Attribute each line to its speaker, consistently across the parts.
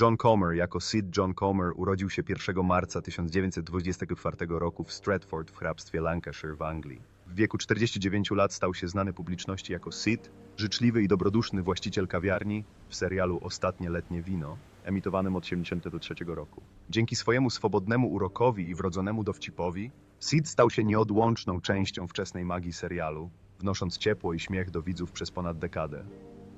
Speaker 1: John Comer jako Sid John Comer urodził się 1 marca 1924 roku w Stratford w hrabstwie Lancashire w Anglii. W wieku 49 lat stał się znany publiczności jako Sid, życzliwy i dobroduszny właściciel kawiarni w serialu Ostatnie letnie wino, emitowanym od 1973 roku. Dzięki swojemu swobodnemu urokowi i wrodzonemu dowcipowi, Sid stał się nieodłączną częścią wczesnej magii serialu, wnosząc ciepło i śmiech do widzów przez ponad dekadę.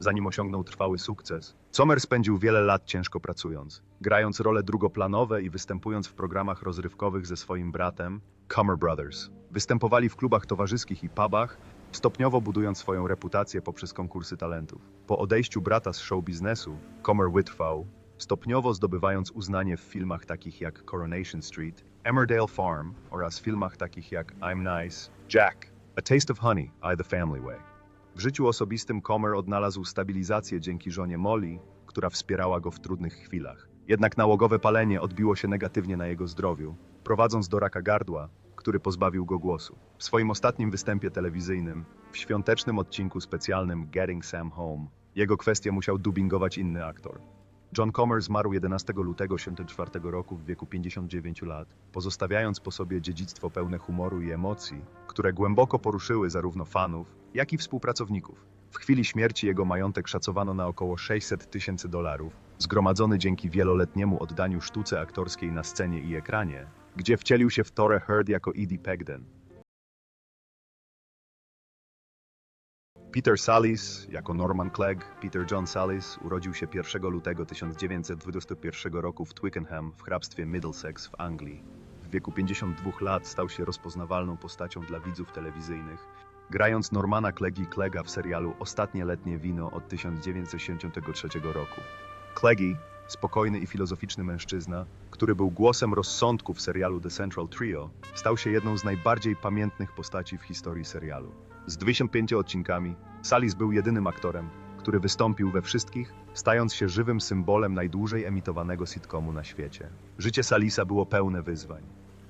Speaker 1: Zanim osiągnął trwały sukces, Sommer spędził wiele lat ciężko pracując, grając role drugoplanowe i występując w programach rozrywkowych ze swoim bratem, Comer Brothers. Występowali w klubach towarzyskich i pubach, stopniowo budując swoją reputację poprzez konkursy talentów. Po odejściu brata z show biznesu, Comer wytrwał, stopniowo zdobywając uznanie w filmach takich jak Coronation Street, Emmerdale Farm oraz filmach takich jak I'm Nice, Jack, A Taste of Honey, I the Family Way. W życiu osobistym Comer odnalazł stabilizację dzięki żonie Molly, która wspierała go w trudnych chwilach. Jednak nałogowe palenie odbiło się negatywnie na jego zdrowiu, prowadząc do raka gardła, który pozbawił go głosu. W swoim ostatnim występie telewizyjnym, w świątecznym odcinku specjalnym Getting Sam Home, jego kwestię musiał dubbingować inny aktor. John Comer zmarł 11 lutego 1974 roku w wieku 59 lat, pozostawiając po sobie dziedzictwo pełne humoru i emocji, które głęboko poruszyły zarówno fanów, jak i współpracowników. W chwili śmierci jego majątek szacowano na około 600 tysięcy dolarów, zgromadzony dzięki wieloletniemu oddaniu sztuce aktorskiej na scenie i ekranie, gdzie wcielił się w Torę Heard jako Edie Pegden. Peter Sallis jako Norman Clegg, Peter John Sallis urodził się 1 lutego 1921 roku w Twickenham w hrabstwie Middlesex w Anglii. W wieku 52 lat stał się rozpoznawalną postacią dla widzów telewizyjnych, grając Normana Cleggi Clegga w serialu Ostatnie letnie wino od 1973 roku. Cleggi, spokojny i filozoficzny mężczyzna, który był głosem rozsądku w serialu The Central Trio, stał się jedną z najbardziej pamiętnych postaci w historii serialu. Z 25 odcinkami, Salis był jedynym aktorem, który wystąpił we wszystkich, stając się żywym symbolem najdłużej emitowanego sitcomu na świecie. Życie Salisa było pełne wyzwań.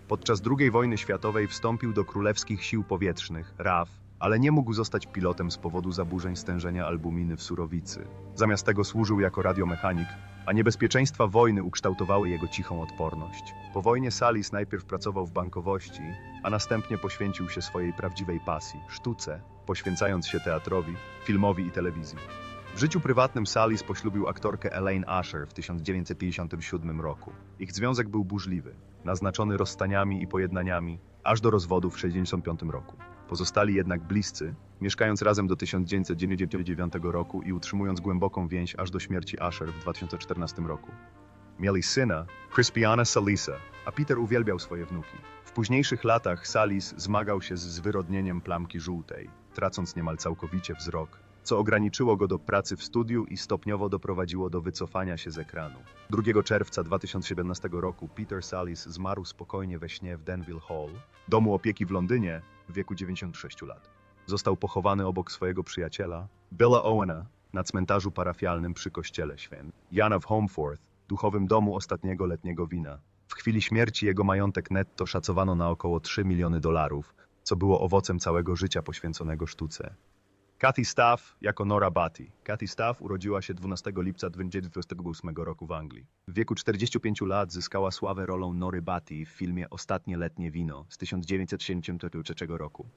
Speaker 1: Podczas II wojny światowej wstąpił do Królewskich Sił Powietrznych, RAF, ale nie mógł zostać pilotem z powodu zaburzeń stężenia albuminy w surowicy. Zamiast tego służył jako radiomechanik, a niebezpieczeństwa wojny ukształtowały jego cichą odporność. Po wojnie Salis najpierw pracował w bankowości, a następnie poświęcił się swojej prawdziwej pasji sztuce, poświęcając się teatrowi, filmowi i telewizji. W życiu prywatnym Salis poślubił aktorkę Elaine Asher w 1957 roku. Ich związek był burzliwy, naznaczony rozstaniami i pojednaniami, aż do rozwodu w 1965 roku. Pozostali jednak bliscy, mieszkając razem do 1999 roku i utrzymując głęboką więź aż do śmierci Asher w 2014 roku. Mieli syna, Crispiana Salisa, a Peter uwielbiał swoje wnuki. W późniejszych latach Salis zmagał się z zwyrodnieniem plamki żółtej, tracąc niemal całkowicie wzrok, co ograniczyło go do pracy w studiu i stopniowo doprowadziło do wycofania się z ekranu. 2 czerwca 2017 roku Peter Salis zmarł spokojnie we śnie w Denville Hall, domu opieki w Londynie, w wieku 96 lat. Został pochowany obok swojego przyjaciela, Billa Owena, na cmentarzu parafialnym przy kościele święt. Jana w Homeforth, duchowym domu ostatniego letniego wina. W chwili śmierci jego majątek netto szacowano na około 3 miliony dolarów, co było owocem całego życia poświęconego sztuce. Kathy Staff jako Nora Batty. Kathy Staff urodziła się 12 lipca 1928 roku w Anglii. W wieku 45 lat zyskała sławę rolą Nory Batty w filmie Ostatnie letnie wino z 1973 roku.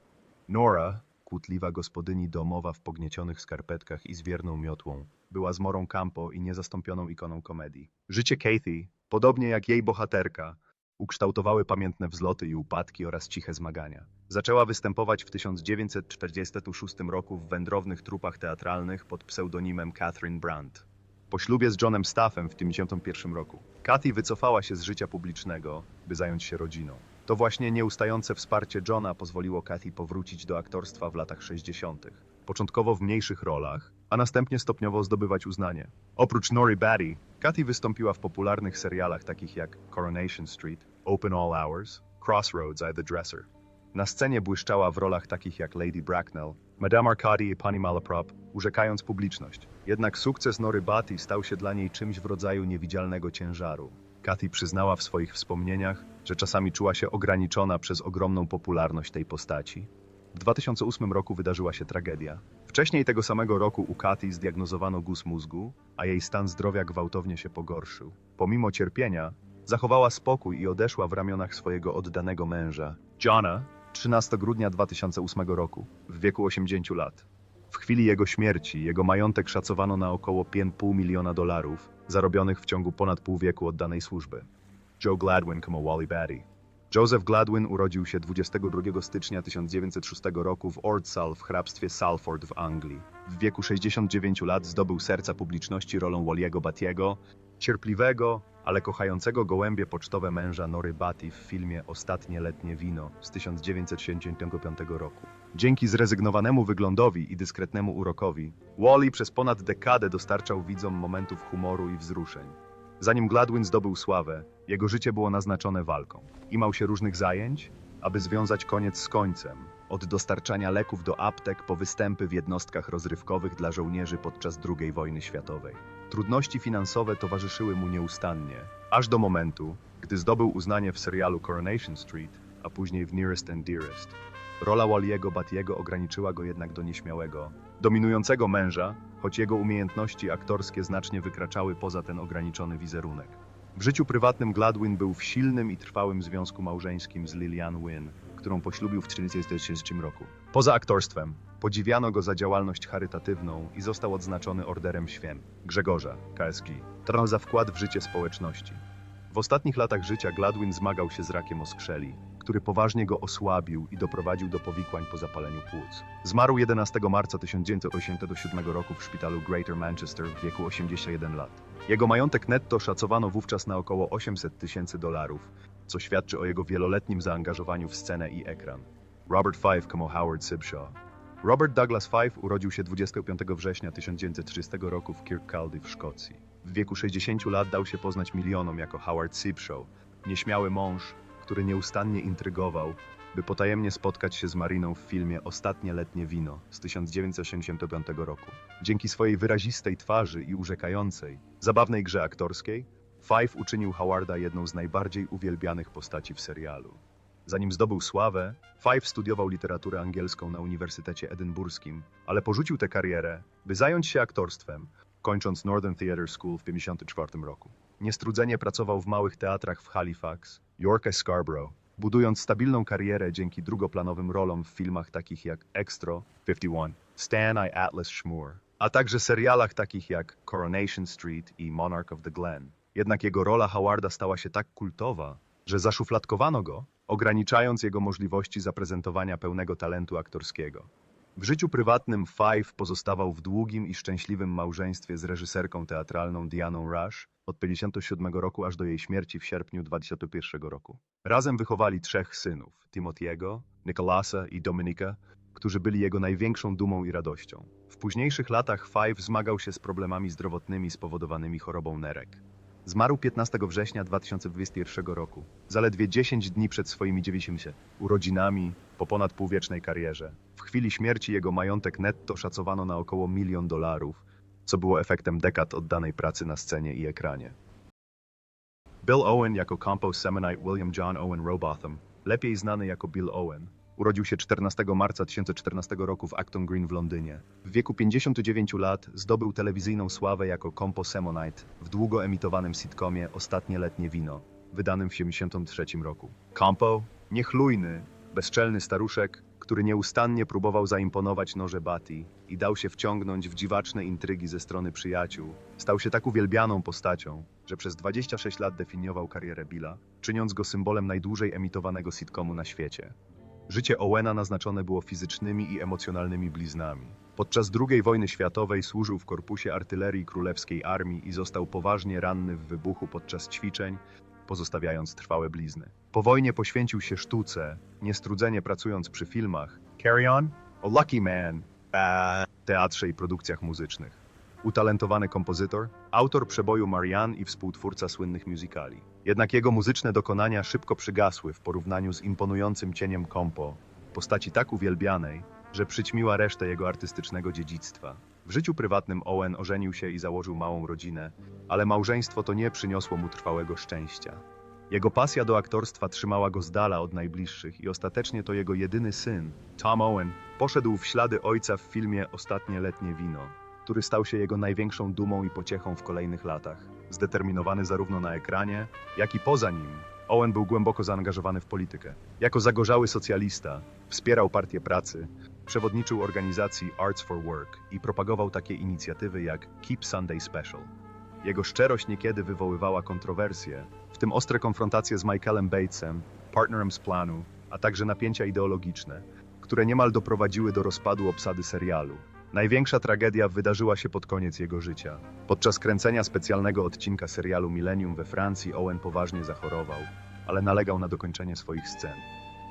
Speaker 1: Nora, kłótliwa gospodyni domowa w pogniecionych skarpetkach i z wierną miotłą, była zmorą Campo i niezastąpioną ikoną komedii. Życie Kathy, podobnie jak jej bohaterka, ukształtowały pamiętne wzloty i upadki oraz ciche zmagania. Zaczęła występować w 1946 roku w wędrownych trupach teatralnych pod pseudonimem Catherine Brandt. Po ślubie z Johnem Staffem w 1951 roku, Kathy wycofała się z życia publicznego, by zająć się rodziną. To właśnie nieustające wsparcie Johna pozwoliło Kathy powrócić do aktorstwa w latach 60., początkowo w mniejszych rolach, a następnie stopniowo zdobywać uznanie. Oprócz Nori Batty, Kathy wystąpiła w popularnych serialach takich jak Coronation Street, Open All Hours, Crossroads I the Dresser. Na scenie błyszczała w rolach takich jak Lady Bracknell, Madame Arcady i Pani Malaprop, urzekając publiczność. Jednak sukces Nory Batty stał się dla niej czymś w rodzaju niewidzialnego ciężaru. Kathy przyznała w swoich wspomnieniach, że czasami czuła się ograniczona przez ogromną popularność tej postaci. W 2008 roku wydarzyła się tragedia. Wcześniej tego samego roku u Katy zdiagnozowano guz mózgu, a jej stan zdrowia gwałtownie się pogorszył. Pomimo cierpienia, zachowała spokój i odeszła w ramionach swojego oddanego męża, Johna, 13 grudnia 2008 roku, w wieku 80 lat. W chwili jego śmierci jego majątek szacowano na około 5,5 miliona dolarów, zarobionych w ciągu ponad pół wieku oddanej służby. Joe Gladwin como Wally Batty. Joseph Gladwin urodził się 22 stycznia 1906 roku w Ordsal w hrabstwie Salford w Anglii. W wieku 69 lat zdobył serca publiczności rolą Wally'ego Battiego, cierpliwego, ale kochającego gołębie pocztowe męża Nory Batty w filmie Ostatnie letnie wino z 1975 roku. Dzięki zrezygnowanemu wyglądowi i dyskretnemu urokowi, Wally przez ponad dekadę dostarczał widzom momentów humoru i wzruszeń. Zanim Gladwin zdobył sławę, jego życie było naznaczone walką. Imał się różnych zajęć, aby związać koniec z końcem. Od dostarczania leków do aptek po występy w jednostkach rozrywkowych dla żołnierzy podczas II wojny światowej. Trudności finansowe towarzyszyły mu nieustannie, aż do momentu, gdy zdobył uznanie w serialu Coronation Street, a później w Nearest and Dearest. Rola Wally'ego Battiego ograniczyła go jednak do nieśmiałego, dominującego męża, choć jego umiejętności aktorskie znacznie wykraczały poza ten ograniczony wizerunek. W życiu prywatnym Gladwin był w silnym i trwałym związku małżeńskim z Lillian Wynne, którą poślubił w 1943 roku. Poza aktorstwem podziwiano go za działalność charytatywną i został odznaczony Orderem Święt Grzegorza KSG. Za wkład w życie społeczności. W ostatnich latach życia Gladwin zmagał się z rakiem oskrzeli, który poważnie go osłabił i doprowadził do powikłań po zapaleniu płuc. Zmarł 11 marca 1987 roku w szpitalu Greater Manchester w wieku 81 lat. Jego majątek netto szacowano wówczas na około 800 tysięcy dolarów, co świadczy o jego wieloletnim zaangażowaniu w scenę i ekran. Robert Fife como Howard Sibshaw. Robert Douglas Fife urodził się 25 września 1930 roku w Kirkcaldy w Szkocji. W wieku 60 lat dał się poznać milionom jako Howard Sibshaw, nieśmiały mąż, który nieustannie intrygował, by potajemnie spotkać się z Mariną w filmie Ostatnie letnie wino z 1985 roku. Dzięki swojej wyrazistej twarzy i urzekającej, zabawnej grze aktorskiej, Fife uczynił Howarda jedną z najbardziej uwielbianych postaci w serialu. Zanim zdobył sławę, Fife studiował literaturę angielską na Uniwersytecie Edynburskim, ale porzucił tę karierę, by zająć się aktorstwem, kończąc Northern Theatre School w 1954 roku. Niestrudzenie pracował w małych teatrach w Halifax, York i Scarborough, budując stabilną karierę dzięki drugoplanowym rolom w filmach takich jak Extra 51, Stan i Atlas Schmur, a także serialach takich jak Coronation Street i Monarch of the Glen. Jednak jego rola Howarda stała się tak kultowa, że zaszufladkowano go, ograniczając jego możliwości zaprezentowania pełnego talentu aktorskiego. W życiu prywatnym Fife pozostawał w długim i szczęśliwym małżeństwie z reżyserką teatralną Dianą Rush od 57 roku aż do jej śmierci w sierpniu 2021 roku. Razem wychowali trzech synów, Timothy'ego, Nicolasa i Dominika, którzy byli jego największą dumą i radością. W późniejszych latach Fife zmagał się z problemami zdrowotnymi spowodowanymi chorobą nerek. Zmarł 15 września 2021 roku, zaledwie 10 dni przed swoimi 90 urodzinami po ponad półwiecznej karierze. W chwili śmierci jego majątek netto szacowano na około milion dolarów, co było efektem dekad oddanej pracy na scenie i ekranie. Bill Owen jako Compo Semonite William John Owen Robotham, lepiej znany jako Bill Owen, urodził się 14 marca 2014 roku w Acton Green w Londynie. W wieku 59 lat zdobył telewizyjną sławę jako Compo Semonite w długo emitowanym sitcomie Ostatnie letnie wino, wydanym w 73 roku. Compo, niechlujny, bezczelny staruszek, który nieustannie próbował zaimponować noże Batty i dał się wciągnąć w dziwaczne intrygi ze strony przyjaciół, stał się tak uwielbianą postacią, że przez 26 lat definiował karierę Billa, czyniąc go symbolem najdłużej emitowanego sitcomu na świecie. Życie Owena naznaczone było fizycznymi i emocjonalnymi bliznami. Podczas II wojny światowej służył w korpusie artylerii królewskiej armii i został poważnie ranny w wybuchu podczas ćwiczeń, pozostawiając trwałe blizny. Po wojnie poświęcił się sztuce, niestrudzenie pracując przy filmach Carry On, o Lucky Man, teatrze i produkcjach muzycznych. Utalentowany kompozytor, autor przeboju Marianne i współtwórca słynnych musicali. Jednak jego muzyczne dokonania szybko przygasły w porównaniu z imponującym cieniem kompo, postaci tak uwielbianej, że przyćmiła resztę jego artystycznego dziedzictwa. W życiu prywatnym Owen ożenił się i założył małą rodzinę, ale małżeństwo to nie przyniosło mu trwałego szczęścia. Jego pasja do aktorstwa trzymała go z dala od najbliższych i ostatecznie to jego jedyny syn, Tom Owen, poszedł w ślady ojca w filmie Ostatnie letnie wino, który stał się jego największą dumą i pociechą w kolejnych latach. Zdeterminowany zarówno na ekranie, jak i poza nim, Owen był głęboko zaangażowany w politykę. Jako zagorzały socjalista, wspierał partię pracy, przewodniczył organizacji Arts for Work i propagował takie inicjatywy jak Keep Sunday Special. Jego szczerość niekiedy wywoływała kontrowersje, w tym ostre konfrontacje z Michaelem Batesem, partnerem z planu, a także napięcia ideologiczne, które niemal doprowadziły do rozpadu obsady serialu. Największa tragedia wydarzyła się pod koniec jego życia. Podczas kręcenia specjalnego odcinka serialu Millennium we Francji Owen poważnie zachorował, ale nalegał na dokończenie swoich scen.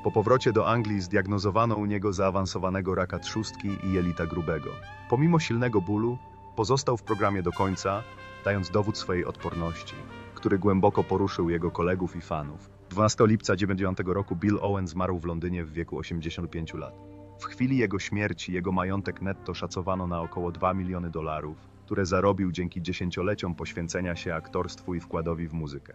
Speaker 1: Po powrocie do Anglii zdiagnozowano u niego zaawansowanego raka trzustki i jelita grubego. Pomimo silnego bólu, pozostał w programie do końca, dając dowód swojej odporności, który głęboko poruszył jego kolegów i fanów. 12 lipca 90 roku Bill Owen zmarł w Londynie w wieku 85 lat. W chwili jego śmierci jego majątek netto szacowano na około 2 miliony dolarów, które zarobił dzięki dziesięcioleciom poświęcenia się aktorstwu i wkładowi w muzykę.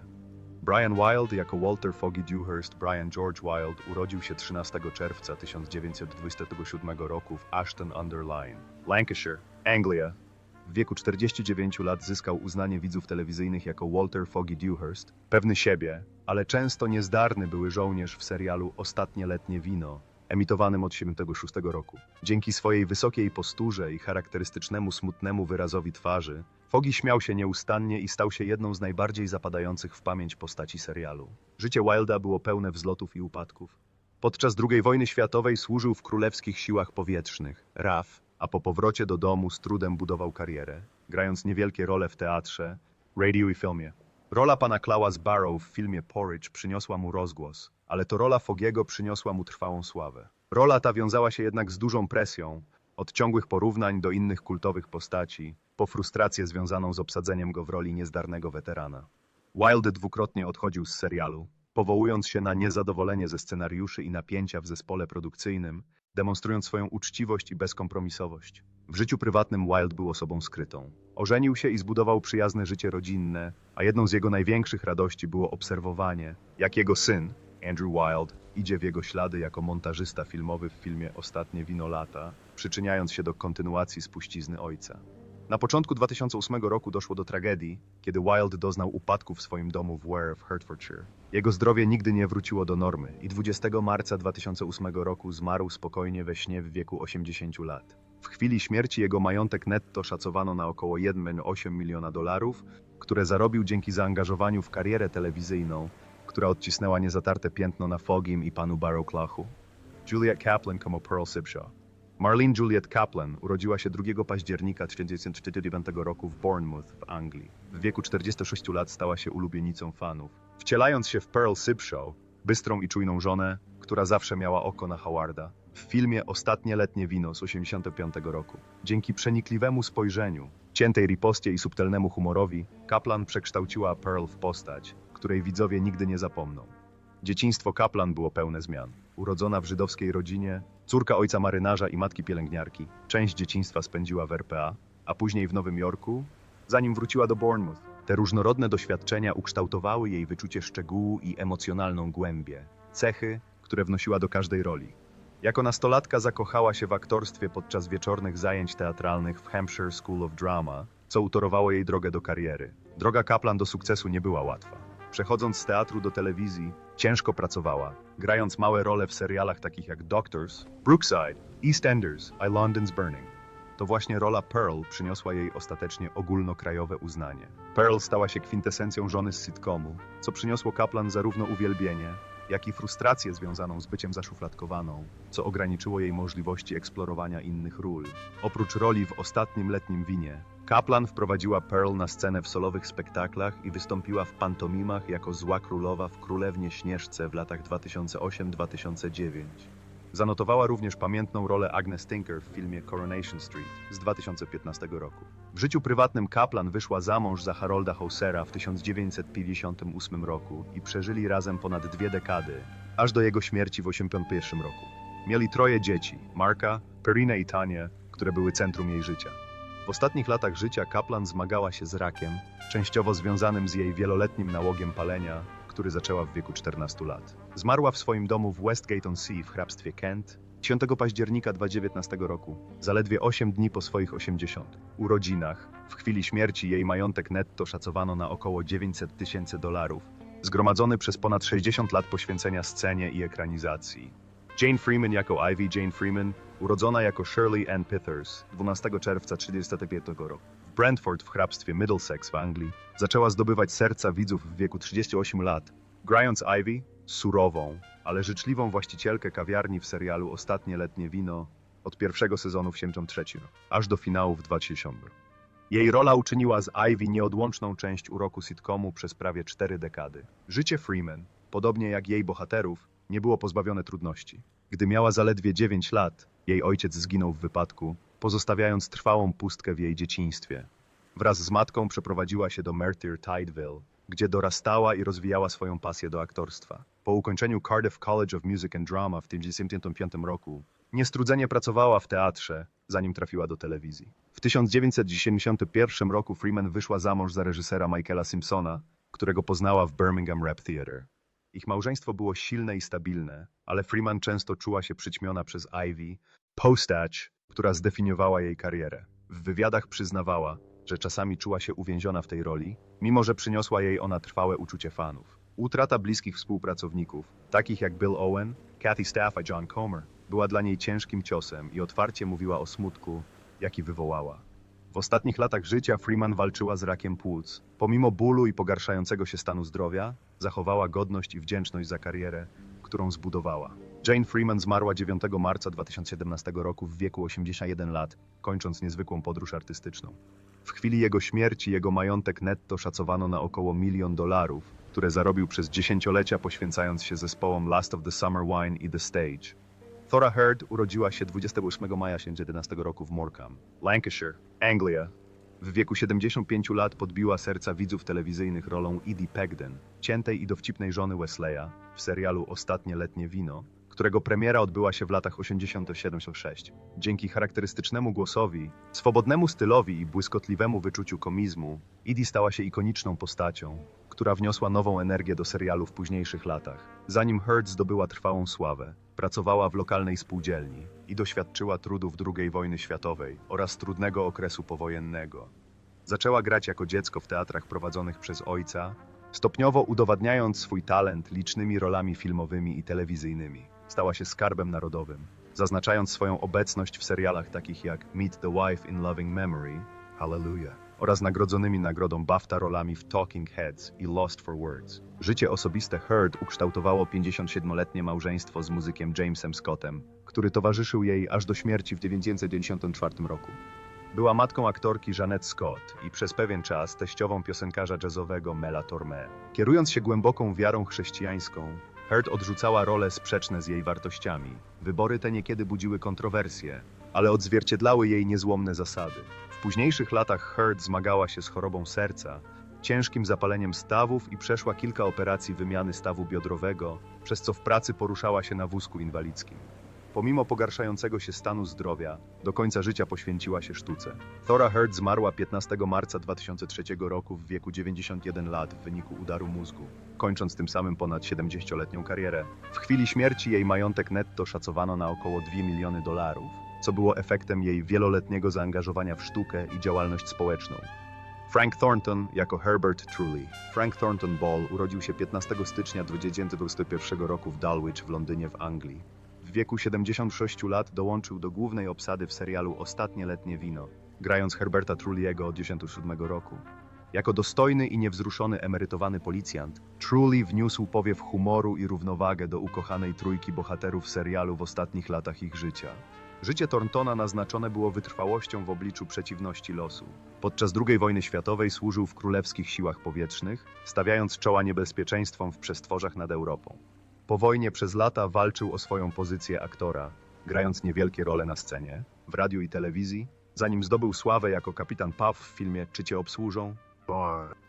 Speaker 1: Brian Wilde jako Walter Foggy Dewhurst Brian George Wilde urodził się 13 czerwca 1927 roku w Ashton-under-Lyne, Lancashire, Anglia. W wieku 49 lat zyskał uznanie widzów telewizyjnych jako Walter Foggy Dewhurst, pewny siebie, ale często niezdarny były żołnierz w serialu Ostatnie letnie wino, emitowanym od 76 roku. Dzięki swojej wysokiej posturze i charakterystycznemu smutnemu wyrazowi twarzy, Foggy śmiał się nieustannie i stał się jedną z najbardziej zapadających w pamięć postaci serialu. Życie Wilda było pełne wzlotów i upadków. Podczas II wojny światowej służył w królewskich siłach powietrznych, RAF, a po powrocie do domu z trudem budował karierę, grając niewielkie role w teatrze, radiu i filmie. Rola pana Klawa z Barrow w filmie Porridge przyniosła mu rozgłos, ale to rola Fogiego przyniosła mu trwałą sławę. Rola ta wiązała się jednak z dużą presją, od ciągłych porównań do innych kultowych postaci, po frustrację związaną z obsadzeniem go w roli niezdarnego weterana. Wilde dwukrotnie odchodził z serialu, powołując się na niezadowolenie ze scenariuszy i napięcia w zespole produkcyjnym, demonstrując swoją uczciwość i bezkompromisowość. W życiu prywatnym Wilde był osobą skrytą. Ożenił się i zbudował przyjazne życie rodzinne, a jedną z jego największych radości było obserwowanie, jak jego syn, Andrew Wilde, idzie w jego ślady jako montażysta filmowy w filmie Ostatnie wino lata, przyczyniając się do kontynuacji spuścizny ojca. Na początku 2008 roku doszło do tragedii, kiedy Wilde doznał upadku w swoim domu w Ware w Hertfordshire. Jego zdrowie nigdy nie wróciło do normy i 20 marca 2008 roku zmarł spokojnie we śnie w wieku 80 lat. W chwili śmierci jego majątek netto szacowano na około 1,8 miliona dolarów, które zarobił dzięki zaangażowaniu w karierę telewizyjną, która odcisnęła niezatarte piętno na Fogim i panu Barrowcloughu. Juliet Kaplan como Pearl Sibshaw. Marlene Juliet Kaplan urodziła się 2 października 1949 roku w Bournemouth w Anglii. W wieku 46 lat stała się ulubienicą fanów. Wcielając się w Pearl Sibshaw, bystrą i czujną żonę, która zawsze miała oko na Howarda, w filmie Ostatnie letnie wino z 85 roku. Dzięki przenikliwemu spojrzeniu, ciętej ripostie i subtelnemu humorowi, Kaplan przekształciła Pearl w postać, której widzowie nigdy nie zapomną. Dzieciństwo Kaplan było pełne zmian. Urodzona w żydowskiej rodzinie, córka ojca marynarza i matki pielęgniarki, część dzieciństwa spędziła w RPA, a później w Nowym Jorku, zanim wróciła do Bournemouth. Te różnorodne doświadczenia ukształtowały jej wyczucie szczegółu i emocjonalną głębię, cechy, które wnosiła do każdej roli. Jako nastolatka zakochała się w aktorstwie podczas wieczornych zajęć teatralnych w Hampshire School of Drama, co utorowało jej drogę do kariery. Droga Kaplan do sukcesu nie była łatwa. Przechodząc z teatru do telewizji, ciężko pracowała, grając małe role w serialach takich jak Doctors, Brookside, EastEnders i London's Burning. To właśnie rola Pearl przyniosła jej ostatecznie ogólnokrajowe uznanie. Pearl stała się kwintesencją żony z sitcomu, co przyniosło Kaplan zarówno uwielbienie, jak i frustrację związaną z byciem zaszufladkowaną, co ograniczyło jej możliwości eksplorowania innych ról. Oprócz roli w ostatnim letnim winie, Kaplan wprowadziła Pearl na scenę w solowych spektaklach i wystąpiła w pantomimach jako zła królowa w Królewnie Śnieżce w latach 2008-2009. Zanotowała również pamiętną rolę Agnes Tinker w filmie Coronation Street z 2015 roku. W życiu prywatnym Kaplan wyszła za mąż za Harolda Hausera w 1958 roku i przeżyli razem ponad dwie dekady, aż do jego śmierci w 1981 roku. Mieli troje dzieci, Marka, Perinę i Tanię, które były centrum jej życia. W ostatnich latach życia Kaplan zmagała się z rakiem, częściowo związanym z jej wieloletnim nałogiem palenia, który zaczęła w wieku 14 lat. Zmarła w swoim domu w Westgate-on-Sea w hrabstwie Kent 10 października 2019 roku, zaledwie 8 dni po swoich 80 urodzinach. W chwili śmierci jej majątek netto szacowano na około 900 tysięcy dolarów, zgromadzony przez ponad 60 lat poświęcenia scenie i ekranizacji. Jane Freeman jako Ivy Jane Freeman, urodzona jako Shirley Ann Pithers 12 czerwca 1935 roku. W Brentford w hrabstwie Middlesex w Anglii zaczęła zdobywać serca widzów w wieku 38 lat, grając Ivy, surową, ale życzliwą właścicielkę kawiarni w serialu Ostatnie letnie wino od pierwszego sezonu w 73, aż do finału w 2000. Jej rola uczyniła z Ivy nieodłączną część uroku sitcomu przez prawie cztery dekady. Życie Freeman, podobnie jak jej bohaterów, nie było pozbawione trudności. Gdy miała zaledwie 9 lat, jej ojciec zginął w wypadku, pozostawiając trwałą pustkę w jej dzieciństwie. Wraz z matką przeprowadziła się do Merthyr Tydeville, gdzie dorastała i rozwijała swoją pasję do aktorstwa. Po ukończeniu Cardiff College of Music and Drama w 1995 roku, niestrudzenie pracowała w teatrze, zanim trafiła do telewizji. W 1991 roku Freeman wyszła za mąż za reżysera Michaela Simpsona, którego poznała w Birmingham Rap Theatre. Ich małżeństwo było silne i stabilne, ale Freeman często czuła się przyćmiona przez Ivy, postać, która zdefiniowała jej karierę. W wywiadach przyznawała, że czasami czuła się uwięziona w tej roli, mimo że przyniosła jej ona trwałe uczucie fanów. Utrata bliskich współpracowników, takich jak Bill Owen, Kathy Staff i John Comer, była dla niej ciężkim ciosem i otwarcie mówiła o smutku, jaki wywołała. W ostatnich latach życia Freeman walczyła z rakiem płuc. Pomimo bólu i pogarszającego się stanu zdrowia, zachowała godność i wdzięczność za karierę, którą zbudowała. Jane Freeman zmarła 9 marca 2017 roku w wieku 81 lat, kończąc niezwykłą podróż artystyczną. W chwili jego śmierci jego majątek netto szacowano na około milion dolarów, które zarobił przez dziesięciolecia poświęcając się zespołom Last of the Summer Wine i The Stage. Thora Heard urodziła się 28 maja 1911 roku w Morecambe, Lancashire, Anglia. W wieku 75 lat podbiła serca widzów telewizyjnych rolą Edie Pegden, ciętej i dowcipnej żony Wesleya w serialu Ostatnie letnie wino, którego premiera odbyła się w latach 80-76. Dzięki charakterystycznemu głosowi, swobodnemu stylowi i błyskotliwemu wyczuciu komizmu, Edie stała się ikoniczną postacią, która wniosła nową energię do serialu w późniejszych latach. Zanim Heard zdobyła trwałą sławę, pracowała w lokalnej spółdzielni i doświadczyła trudów II wojny światowej oraz trudnego okresu powojennego. Zaczęła grać jako dziecko w teatrach prowadzonych przez ojca, stopniowo udowadniając swój talent licznymi rolami filmowymi i telewizyjnymi. Stała się skarbem narodowym, zaznaczając swoją obecność w serialach takich jak Meet the Wife in Loving Memory, Hallelujah, oraz nagrodzonymi nagrodą BAFTA rolami w Talking Heads i Lost for Words. Życie osobiste Heard ukształtowało 57-letnie małżeństwo z muzykiem Jamesem Scottem, który towarzyszył jej aż do śmierci w 1994 roku. Była matką aktorki Jeanette Scott i przez pewien czas teściową piosenkarza jazzowego Mela Torme. Kierując się głęboką wiarą chrześcijańską, Heard odrzucała role sprzeczne z jej wartościami. Wybory te niekiedy budziły kontrowersje, ale odzwierciedlały jej niezłomne zasady. W późniejszych latach Heard zmagała się z chorobą serca, ciężkim zapaleniem stawów i przeszła kilka operacji wymiany stawu biodrowego, przez co w pracy poruszała się na wózku inwalidzkim. Pomimo pogarszającego się stanu zdrowia, do końca życia poświęciła się sztuce. Thora Heard zmarła 15 marca 2003 roku w wieku 91 lat w wyniku udaru mózgu, kończąc tym samym ponad 70-letnią karierę. W chwili śmierci jej majątek netto szacowano na około 2 miliony dolarów, co było efektem jej wieloletniego zaangażowania w sztukę i działalność społeczną. Frank Thornton jako Herbert Truly. Frank Thornton Ball urodził się 15 stycznia 1921 roku w Dulwich w Londynie w Anglii. W wieku 76 lat dołączył do głównej obsady w serialu Ostatnie letnie wino, grając Herberta Trulliego od 1997 roku. Jako dostojny i niewzruszony emerytowany policjant, Trulli wniósł powiew humoru i równowagę do ukochanej trójki bohaterów serialu w ostatnich latach ich życia. Życie Thorntona naznaczone było wytrwałością w obliczu przeciwności losu. Podczas II wojny światowej służył w królewskich siłach powietrznych, stawiając czoła niebezpieczeństwom w przestworzach nad Europą. Po wojnie przez lata walczył o swoją pozycję aktora, grając niewielkie role na scenie, w radiu i telewizji, zanim zdobył sławę jako kapitan Puff w filmie Czy cię obsłużą?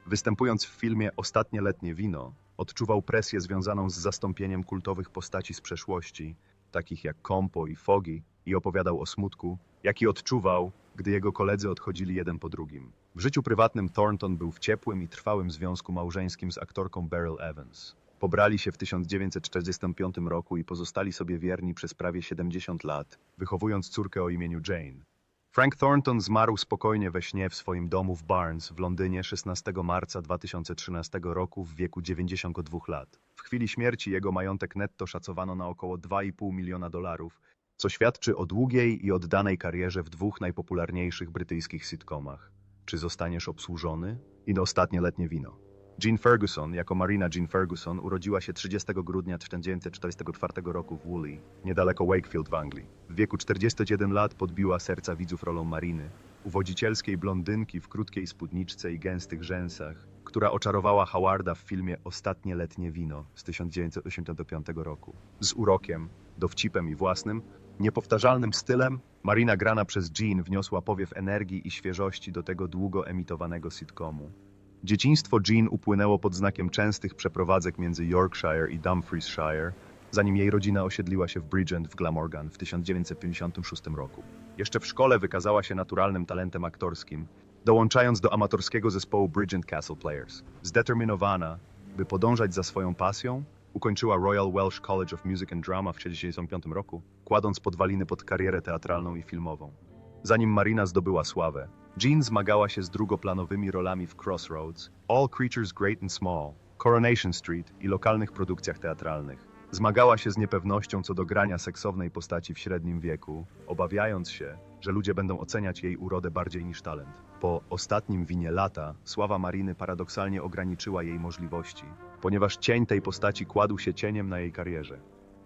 Speaker 1: Występując w filmie Ostatnie letnie wino, odczuwał presję związaną z zastąpieniem kultowych postaci z przeszłości, takich jak Kompo i Fogi, i opowiadał o smutku, jaki odczuwał, gdy jego koledzy odchodzili jeden po drugim. W życiu prywatnym Thornton był w ciepłym i trwałym związku małżeńskim z aktorką Beryl Evans. Pobrali się w 1945 roku i pozostali sobie wierni przez prawie 70 lat, wychowując córkę o imieniu Jane. Frank Thornton zmarł spokojnie we śnie w swoim domu w Barnes w Londynie 16 marca 2013 roku w wieku 92 lat. W chwili śmierci jego majątek netto szacowano na około 2,5 miliona dolarów, co świadczy o długiej i oddanej karierze w dwóch najpopularniejszych brytyjskich sitcomach. Czy zostaniesz obsłużony? I ostatnie letnie wino. Jean Ferguson, jako Marina Jean Ferguson, urodziła się 30 grudnia 1944 roku w Woolley, niedaleko Wakefield w Anglii. W wieku 41 lat podbiła serca widzów rolą Mariny, uwodzicielskiej blondynki w krótkiej spódniczce i gęstych rzęsach, która oczarowała Howarda w filmie Ostatnie letnie wino z 1985 roku. Z urokiem, dowcipem i własnym, niepowtarzalnym stylem, Marina grana przez Jean wniosła powiew energii i świeżości do tego długo emitowanego sitcomu. Dzieciństwo Jean upłynęło pod znakiem częstych przeprowadzek między Yorkshire i Dumfriesshire, zanim jej rodzina osiedliła się w Bridgend w Glamorgan w 1956 roku. Jeszcze w szkole wykazała się naturalnym talentem aktorskim, dołączając do amatorskiego zespołu Bridgend Castle Players. Zdeterminowana, by podążać za swoją pasją, ukończyła Royal Welsh College of Music and Drama w 1965 roku, kładąc podwaliny pod karierę teatralną i filmową. Zanim Marina zdobyła sławę, Jean zmagała się z drugoplanowymi rolami w Crossroads, All Creatures Great and Small, Coronation Street i lokalnych produkcjach teatralnych. Zmagała się z niepewnością co do grania seksownej postaci w średnim wieku, obawiając się, że ludzie będą oceniać jej urodę bardziej niż talent. Po ostatnim winie lata sława Mariny paradoksalnie ograniczyła jej możliwości, ponieważ cień tej postaci kładł się cieniem na jej karierze.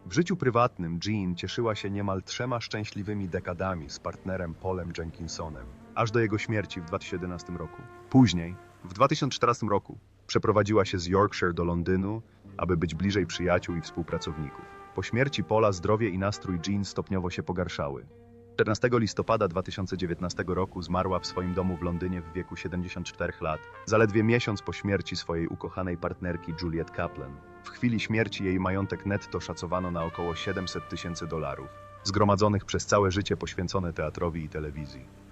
Speaker 1: W życiu prywatnym Jean cieszyła się niemal trzema szczęśliwymi dekadami z partnerem Paulem Jenkinsonem, aż do jego śmierci w 2011 roku. Później, w 2014 roku, przeprowadziła się z Yorkshire do Londynu, aby być bliżej przyjaciół i współpracowników. Po śmierci Paula zdrowie i nastrój Jean stopniowo się pogarszały. 14 listopada 2019 roku zmarła w swoim domu w Londynie w wieku 74 lat, zaledwie miesiąc po śmierci swojej ukochanej partnerki Juliet Kaplan. W chwili śmierci jej majątek netto szacowano na około 700 tysięcy dolarów, zgromadzonych przez całe życie poświęcone teatrowi i telewizji.